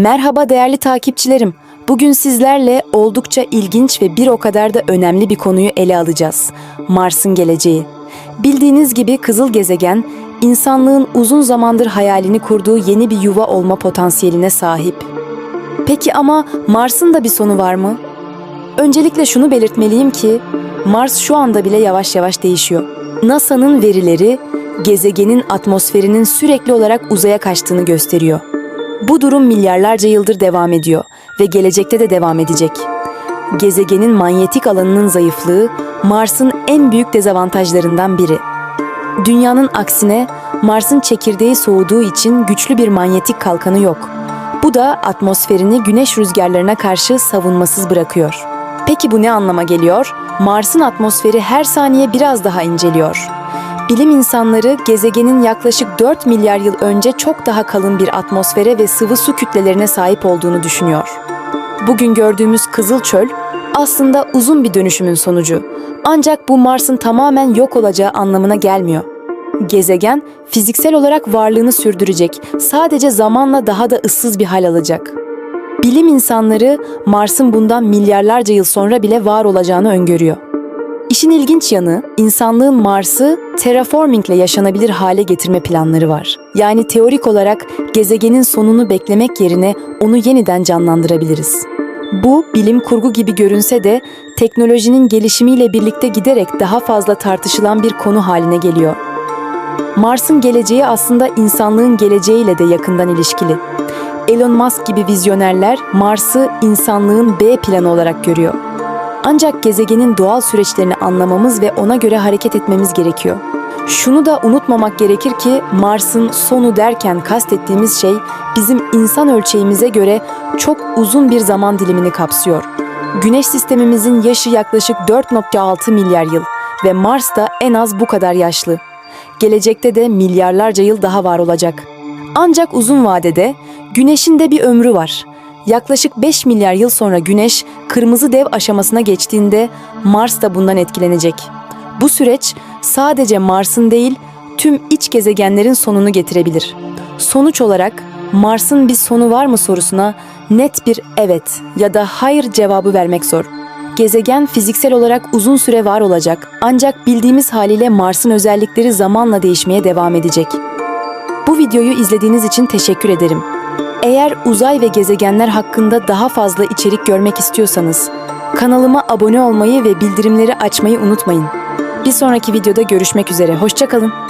Merhaba değerli takipçilerim. Bugün sizlerle oldukça ilginç ve bir o kadar da önemli bir konuyu ele alacağız. Mars'ın geleceği. Bildiğiniz gibi kızıl gezegen, insanlığın uzun zamandır hayalini kurduğu yeni bir yuva olma potansiyeline sahip. Peki ama Mars'ın da bir sonu var mı? Öncelikle şunu belirtmeliyim ki Mars şu anda bile yavaş yavaş değişiyor. NASA'nın verileri gezegenin atmosferinin sürekli olarak uzaya kaçtığını gösteriyor. Bu durum milyarlarca yıldır devam ediyor ve gelecekte de devam edecek. Gezegenin manyetik alanının zayıflığı Mars'ın en büyük dezavantajlarından biri. Dünyanın aksine Mars'ın çekirdeği soğuduğu için güçlü bir manyetik kalkanı yok. Bu da atmosferini güneş rüzgarlarına karşı savunmasız bırakıyor. Peki bu ne anlama geliyor? Mars'ın atmosferi her saniye biraz daha inceliyor. Bilim insanları gezegenin yaklaşık 4 milyar yıl önce çok daha kalın bir atmosfere ve sıvı su kütlelerine sahip olduğunu düşünüyor. Bugün gördüğümüz Kızıl Çöl aslında uzun bir dönüşümün sonucu. Ancak bu Mars'ın tamamen yok olacağı anlamına gelmiyor. Gezegen fiziksel olarak varlığını sürdürecek, sadece zamanla daha da ıssız bir hal alacak. Bilim insanları Mars'ın bundan milyarlarca yıl sonra bile var olacağını öngörüyor. İşin ilginç yanı, insanlığın Mars'ı terraformingle yaşanabilir hale getirme planları var. Yani teorik olarak gezegenin sonunu beklemek yerine onu yeniden canlandırabiliriz. Bu bilim kurgu gibi görünse de teknolojinin gelişimiyle birlikte giderek daha fazla tartışılan bir konu haline geliyor. Mars'ın geleceği aslında insanlığın geleceğiyle de yakından ilişkili. Elon Musk gibi vizyonerler Mars'ı insanlığın B planı olarak görüyor. Ancak gezegenin doğal süreçlerini anlamamız ve ona göre hareket etmemiz gerekiyor. Şunu da unutmamak gerekir ki Mars'ın sonu derken kastettiğimiz şey bizim insan ölçeğimize göre çok uzun bir zaman dilimini kapsıyor. Güneş sistemimizin yaşı yaklaşık 4.6 milyar yıl ve Mars da en az bu kadar yaşlı. Gelecekte de milyarlarca yıl daha var olacak. Ancak uzun vadede Güneş'in de bir ömrü var. Yaklaşık 5 milyar yıl sonra Güneş kırmızı dev aşamasına geçtiğinde Mars da bundan etkilenecek. Bu süreç sadece Mars'ın değil tüm iç gezegenlerin sonunu getirebilir. Sonuç olarak Mars'ın bir sonu var mı sorusuna net bir evet ya da hayır cevabı vermek zor. Gezegen fiziksel olarak uzun süre var olacak ancak bildiğimiz haliyle Mars'ın özellikleri zamanla değişmeye devam edecek. Bu videoyu izlediğiniz için teşekkür ederim. Eğer uzay ve gezegenler hakkında daha fazla içerik görmek istiyorsanız kanalıma abone olmayı ve bildirimleri açmayı unutmayın. Bir sonraki videoda görüşmek üzere. Hoşçakalın.